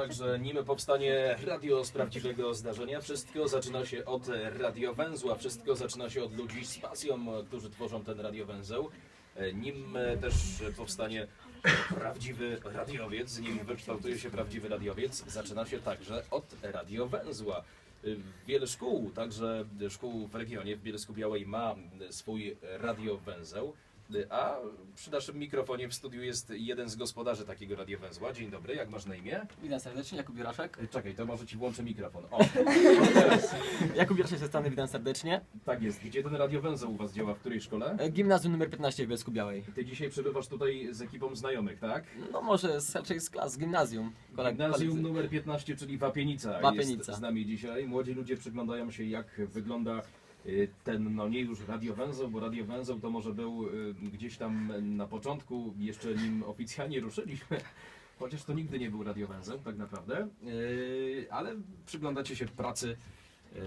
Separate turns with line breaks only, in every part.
tak, że nim powstanie radio z prawdziwego zdarzenia, wszystko zaczyna się od radiowęzła, wszystko zaczyna się od ludzi z pasją, którzy tworzą ten radiowęzeł. Nim też powstanie prawdziwy radiowiec, nim wykształtuje się prawdziwy radiowiec, zaczyna się także od radiowęzła. Wiele szkół, także szkół w regionie, w Bielsku Białej ma swój radiowęzeł, a przy naszym mikrofonie w studiu jest jeden z gospodarzy takiego radiowęzła. Dzień dobry, jak masz na imię?
Witam serdecznie, Jakub Juraszek.
Y, Czekaj, to może ci włączę mikrofon. O, teraz.
Jakub Juraszek ze strony, witam serdecznie.
Tak jest. Gdzie ten radiowęzeł u was działa? W której szkole?
E, Gimnazjum numer 15 w Bielsku Białej.
Ty dzisiaj przebywasz tutaj z ekipą znajomych, tak?
No może z, raczej z klas, z gimnazjum. Koleg-
Gimnazjum
koledzy.
numer 15, czyli Wapienica,
Wapienica.
jest z nami dzisiaj. Młodzi ludzie przyglądają się, jak wygląda ten, no nie już radiowęzeł, bo radiowęzeł to może był y, gdzieś tam na początku, jeszcze nim oficjalnie ruszyliśmy. Chociaż to nigdy nie był radiowęzeł, tak naprawdę. Y, Ale przyglądacie się pracy y, y,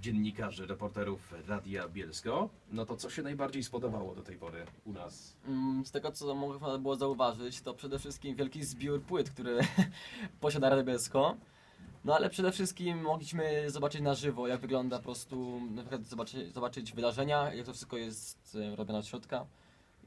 dziennikarzy, reporterów Radia Bielsko. No to co się najbardziej spodobało do tej pory u nas?
Mm, Z tego co można było zauważyć, to przede wszystkim wielki zbiór płyt, który posiada Radio Bielsko. No ale przede wszystkim mogliśmy zobaczyć na żywo, jak wygląda po prostu, na przykład zobaczyć, zobaczyć wydarzenia, jak to wszystko jest e, robione od środka.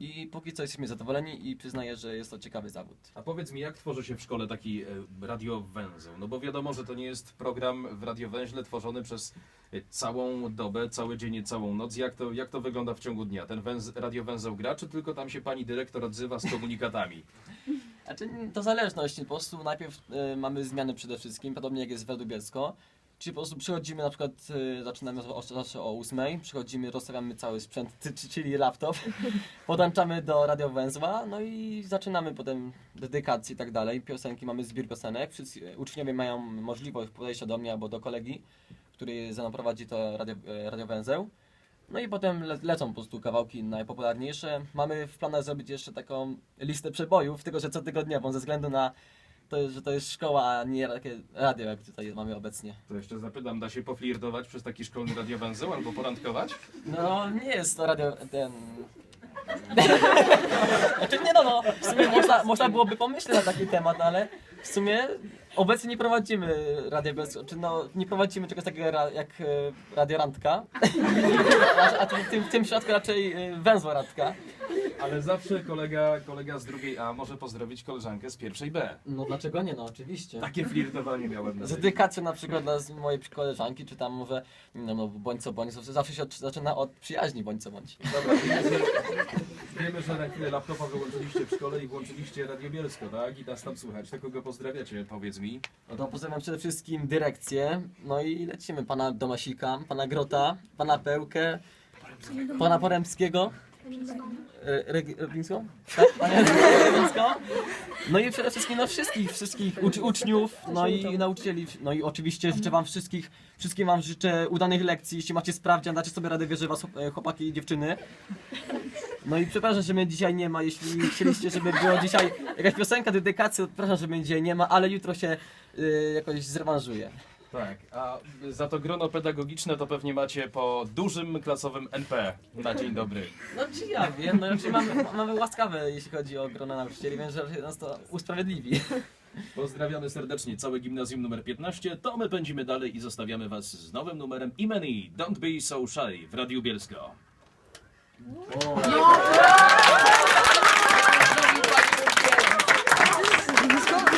I póki co jesteśmy zadowoleni i przyznaję, że jest to ciekawy zawód.
A powiedz mi, jak tworzy się w szkole taki e, radiowęzeł? No bo wiadomo, że to nie jest program w radiowęźle tworzony przez e, całą dobę, cały dzień i całą noc. Jak to, jak to wygląda w ciągu dnia? Ten węz, radiowęzeł gra, czy tylko tam się pani dyrektor odzywa z komunikatami?
Znaczy, to zależność, po prostu najpierw e, mamy zmiany przede wszystkim, podobnie jak jest w Bielsko. Czyli po prostu przychodzimy na przykład, e, zaczynamy o, zawsze o 8, przychodzimy, rozstawiamy cały sprzęt, czyli laptop, podłączamy do radiowęzła, no i zaczynamy potem dedykacje i tak dalej, piosenki, mamy zbiór piosenek, wszyscy uczniowie mają możliwość podejścia do mnie albo do kolegi, który za mną prowadzi to radio, e, radiowęzeł. No i potem le lecą po prostu kawałki najpopularniejsze. Mamy w planach zrobić jeszcze taką listę przebojów, tylko że cotygodniową, ze względu na to, że to jest szkoła, a nie takie radio, jak tutaj mamy obecnie.
To jeszcze zapytam, da się poflirtować przez taki szkolny radiowęzeł albo porandkować?
No, nie jest to radio, ten... znaczy nie no, no, w sumie można, można byłoby pomyśleć na taki temat, no, ale w sumie obecnie nie prowadzimy radia bez, czy no, nie prowadzimy czegoś takiego ra, jak e, radio randka, a, a w, tym, w tym przypadku raczej e, węzła randka.
Ale zawsze kolega, kolega z drugiej A może pozdrowić koleżankę z pierwszej B.
No dlaczego nie, no oczywiście.
Takie flirtowanie miałem na
Z
myśli.
dedykacją na przykład dla z mojej koleżanki, czy tam może, no, no bądź co bądź, zawsze się od, zaczyna od przyjaźni, bądź co bądź.
Dobra, wiemy, że, wiemy, że na chwilę laptopa wyłączyliście w szkole i włączyliście Radio Bielsko, tak? I nas tam słuchać. To kogo pozdrawiacie, powiedz mi.
No to pozdrawiam przede wszystkim dyrekcję, no i lecimy pana Domasika, pana Grota, pana Pełkę, pana Poremskiego. Re-? Tak? Panią? No i przede wszystkim no wszystkich, wszystkich ucz- uczniów, no i nauczycieli, no i oczywiście życzę wam wszystkich, wszystkim wam życzę udanych lekcji, jeśli macie sprawdzian, dacie sobie radę, wierzę was chłop- chłopaki i dziewczyny. No i przepraszam, że mnie dzisiaj nie ma, jeśli chcieliście, żeby było dzisiaj jakaś piosenka, dedykacja, to przepraszam, że mnie dzisiaj nie ma, ale jutro się y, jakoś zrewanżuję.
Tak, a za to grono pedagogiczne to pewnie macie po dużym klasowym NP na dzień dobry.
No czy ja wiem, no raczej mamy, mamy łaskawe, jeśli chodzi o grono nauczycieli, więc że raczej nas to usprawiedliwi.
Pozdrawiamy serdecznie całe gimnazjum numer 15. To my pędzimy dalej i zostawiamy was z nowym numerem Imeni Don't Be So Shy w Radiu Bielsko.
O,